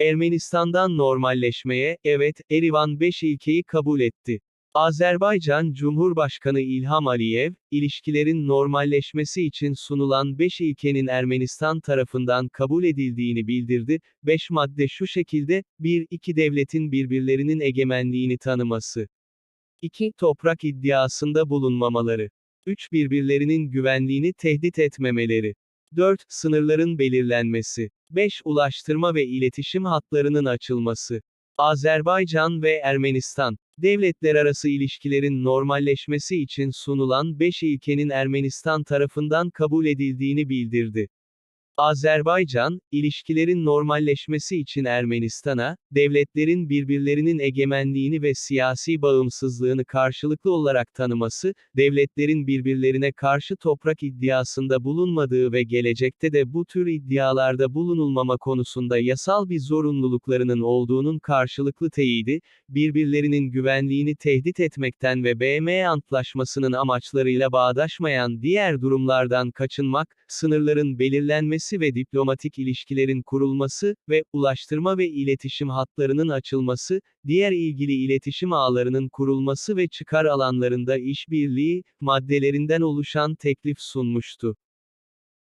Ermenistan'dan normalleşmeye, evet, Erivan 5 ilkeyi kabul etti. Azerbaycan Cumhurbaşkanı İlham Aliyev, ilişkilerin normalleşmesi için sunulan 5 ilkenin Ermenistan tarafından kabul edildiğini bildirdi. 5 madde şu şekilde, 1. iki devletin birbirlerinin egemenliğini tanıması. 2. Toprak iddiasında bulunmamaları. 3. Birbirlerinin güvenliğini tehdit etmemeleri. 4. Sınırların belirlenmesi. 5. Ulaştırma ve iletişim hatlarının açılması. Azerbaycan ve Ermenistan, devletler arası ilişkilerin normalleşmesi için sunulan 5 ilkenin Ermenistan tarafından kabul edildiğini bildirdi. Azerbaycan, ilişkilerin normalleşmesi için Ermenistan'a, devletlerin birbirlerinin egemenliğini ve siyasi bağımsızlığını karşılıklı olarak tanıması, devletlerin birbirlerine karşı toprak iddiasında bulunmadığı ve gelecekte de bu tür iddialarda bulunulmama konusunda yasal bir zorunluluklarının olduğunun karşılıklı teyidi, birbirlerinin güvenliğini tehdit etmekten ve BM Antlaşması'nın amaçlarıyla bağdaşmayan diğer durumlardan kaçınmak, sınırların belirlenmesi ve diplomatik ilişkilerin kurulması ve ulaştırma ve iletişim hatlarının açılması, diğer ilgili iletişim ağlarının kurulması ve çıkar alanlarında işbirliği maddelerinden oluşan teklif sunmuştu.